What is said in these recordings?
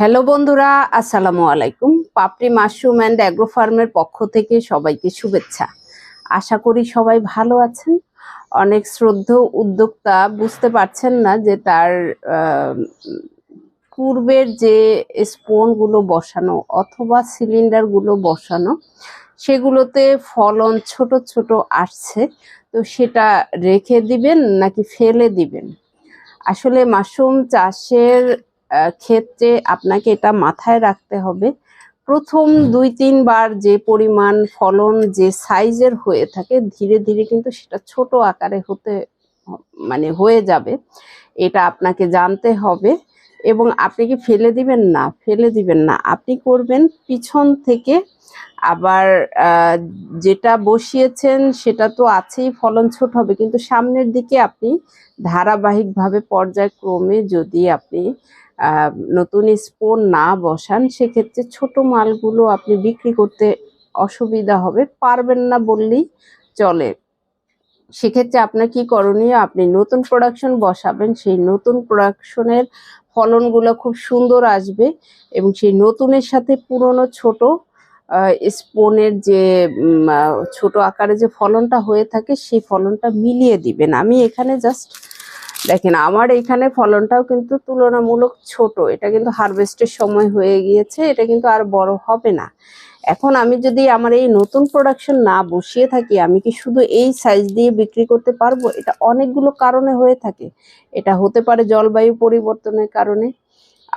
Hello বন্ধুরা, আসসালামু আলাইকুম। পাপড়ি মাশরুম অ্যান্ড অ্যাগ্রো ফার্মের পক্ষ থেকে সবাইকে শুভেচ্ছা। আশা করি সবাই ভালো আছেন। অনেক শ্রদ্ধ উদ্যোক্তা বুঝতে পারছেন না যে তার পূর্বের যে স্পোনগুলো বসানো অথবা সিলিন্ডারগুলো বসানো, সেগুলোতে ফলন ছোট ছোট আসছে। তো সেটা রেখে দিবেন নাকি ফেলে দিবেন? আসলে মাশরুম চাষের ক্ষেত্রে আপনাকে এটা মাথায় রাখতে হবে। প্রথম দুই তিনবার যে পরিমাণ ফলন যে সাইজের হয়ে থাকে ধীরে ধীরে কিন্তু সেটা ছোট আকারে হতে মানে হয়ে যাবে। এটা আপনাকে জানতে হবে এবং আপনি কি ফেলে দিবেন না? ফেলে দিবেন না। আপনি করবেন পিছন থেকে আবার যেটা বসিয়েছেন সেটা তো আছেই ফলন ছোট হবে। কিন্তু সামনের দিকে আপনি ধারাবাহিকভাবে পর্যায়ক্রমে যদি আপনি নতুন স্পোন না বসান, সেক্ষেত্রে ছোট মালগুলো আপনি বিক্রি করতে অসুবিধা হবে। পারবেন না বললেই চলে। সেক্ষেত্রে আপনার কি করণীয়? আপনি নতুন প্রোডাকশন বসাবেন, সেই নতুন প্রোডাকশনের ফলনগুলো খুব সুন্দর আসবে এবং সেই নতুনের সাথে পুরনো ছোট স্পোনের যে ছোট আকারে যে ফলনটা হয়ে থাকে, সেই ফলনটা মিলিয়ে দিবেন। আমি এখানে জাস্ট দেখেন, আমার এখানে ফলনটাও কিন্তু তুলনামূলক ছোট। এটা কিন্তু হারভেস্টের সময় হয়ে গিয়েছে, এটা কিন্তু আর বড় হবে না। এখন আমি যদি আমার এই নতুন প্রোডাকশন না বসিয়ে থাকি, আমি কি শুধু এই সাইজ দিয়ে বিক্রি করতে পারব? এটা অনেকগুলো কারণে হয়ে থাকে। এটা হতে পারে জলবায়ু পরিবর্তনের কারণে,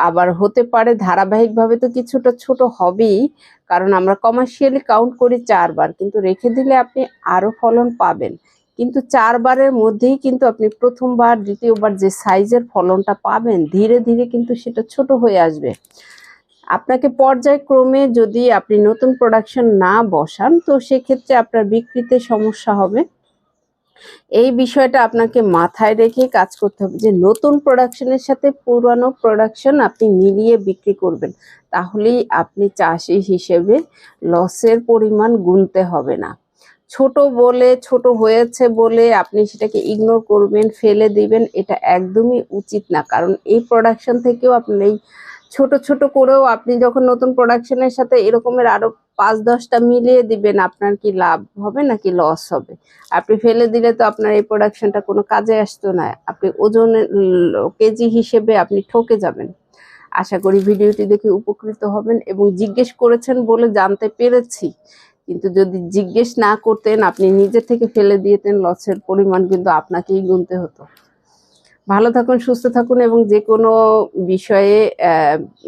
আবার হতে পারে ধারাবাহিকভাবে তো কিছুটা ছোট হবেই, কারণ আমরা কমার্শিয়ালি কাউন্ট করি চারবার, কিন্তু রেখে দিলে আপনি আরও ফলন পাবেন। কিন্তু চারবারের মধ্যেই কিন্তু আপনি প্রথমবার, দ্বিতীয়বার যে সাইজের ফলনটা পাবেন, ধীরে ধীরে কিন্তু সেটা ছোট হয়ে আসবে। আপনাকে পর্যায়ক্রমে যদি আপনি নতুন প্রোডাকশন না বসান, তো সেক্ষেত্রে আপনার বিক্রিতে সমস্যা হবে। এই বিষয়টা আপনাকে মাথায় রেখে কাজ করতে হবে যে নতুন প্রোডাকশনের সাথে পুরানো প্রোডাকশন আপনি মিলিয়ে বিক্রি করবেন। তাহলেই আপনি চাষি হিসেবে লসের পরিমাণ গুনতে হবে না। ছোট বলে, ছোট হয়েছে বলে আপনি সেটাকে ইগনোর করবেন, ফেলে দিবেন, এটা একদমই উচিত না। কারণ এই প্রোডাকশন থেকেও আপনি এই ছোট ছোট করেও আপনি যখন নতুন প্রোডাকশনের সাথে এরকমের আরও পাঁচ, দশটা মিলিয়ে দিবেন, আপনার কি লাভ হবে নাকি লস হবে? আপনি ফেলে দিলে তো আপনার এই প্রোডাকশনটা কোনো কাজে আসতো না। আপনি ওজন কেজি হিসেবে আপনি ঠকে যাবেন। আশা করি ভিডিওটি দেখে উপকৃত হবেন এবং জিজ্ঞেস করেছেন বলে জানতে পেরেছি। কিন্তু যদি জিজ্ঞেস না করতেন, আপনি নিজে থেকে ফেলে দিয়েতেন লসের পরিমাণ কিন্তু আপনাকেই গুনতে হতো। ভালো থাকুন, সুস্থ থাকুন এবং যে কোনো বিষয়ে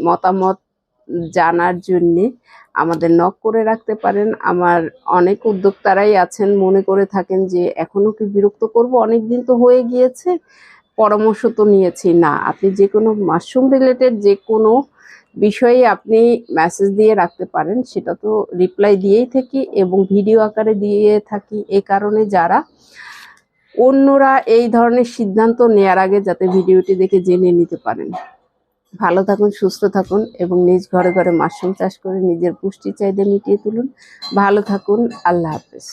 মতামত জানার জন্যে আমাদের নক করে রাখতে পারেন। আমার অনেক উদ্যোক্তারাই আছেন, মনে করে থাকেন যে এখনও কি বিরক্ত করব? অনেক দিন তো হয়ে গিয়েছে। পরামর্শ তো নিয়েছি। না, আপনি যে কোনো মাশরুম রিলেটেড যে কোনো বিষয়ে আপনি মেসেজ দিয়ে রাখতে পারেন, সেটা তো রিপ্লাই দিয়েই থাকি এবং ভিডিও আকারে দিয়ে থাকি। এ কারণে যারা অন্যরা এই ধরনের সিদ্ধান্ত নেয়ার আগে যাতে ভিডিওটি দেখে জেনে নিতে পারেন। ভালো থাকুন, সুস্থ থাকুন এবং নিজ ঘরে ঘরে মাশরুম চাষ করে নিজের পুষ্টি চাহিদা মিটিয়ে তুলুন। ভালো থাকুন, আল্লাহ হাফেজ।